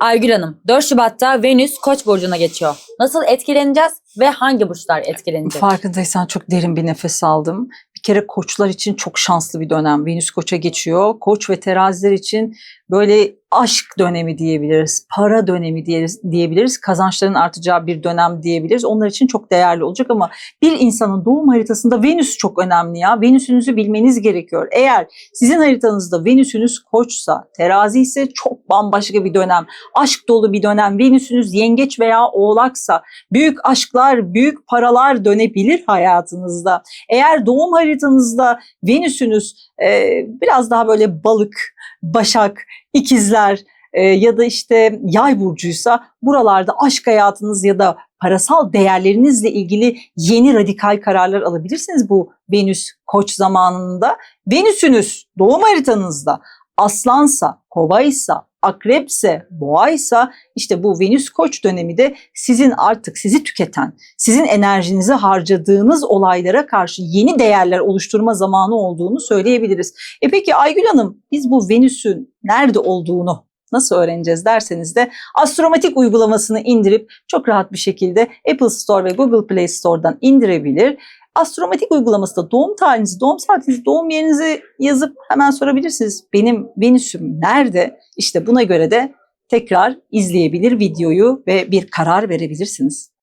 Aygül Hanım, 4 Şubat'ta Venüs Koç burcuna geçiyor. Nasıl etkileneceğiz ve hangi burçlar etkilenecek? Farkındaysan çok derin bir nefes aldım. Bir kere koçlar için çok şanslı bir dönem. Venüs koça geçiyor. Koç ve teraziler için böyle aşk dönemi diyebiliriz. Para dönemi diyebiliriz. Kazançların artacağı bir dönem diyebiliriz. Onlar için çok değerli olacak ama bir insanın doğum haritasında Venüs çok önemli ya. Venüsünüzü bilmeniz gerekiyor. Eğer sizin haritanızda Venüsünüz koçsa, terazi ise çok bambaşka bir dönem. Aşk dolu bir dönem. Venüsünüz yengeç veya oğlaksa büyük aşklar, büyük paralar dönebilir hayatınızda. Eğer doğum haritanızda Venüsünüz e, biraz daha böyle balık, başak, ikizler e, ya da işte yay burcuysa buralarda aşk hayatınız ya da parasal değerlerinizle ilgili yeni radikal kararlar alabilirsiniz bu Venüs koç zamanında. Venüsünüz doğum haritanızda aslansa, kovaysa, akrepse, boğaysa işte bu Venüs koç dönemi de sizin artık sizi tüketen, sizin enerjinizi harcadığınız olaylara karşı yeni değerler oluşturma zamanı olduğunu söyleyebiliriz. E peki Aygül Hanım biz bu Venüs'ün nerede olduğunu nasıl öğreneceğiz derseniz de Astromatik uygulamasını indirip çok rahat bir şekilde Apple Store ve Google Play Store'dan indirebilir. Astromatik uygulaması da doğum tarihinizi, doğum saatinizi, doğum yerinizi yazıp hemen sorabilirsiniz. Benim Venüs'üm nerede? İşte buna göre de tekrar izleyebilir videoyu ve bir karar verebilirsiniz.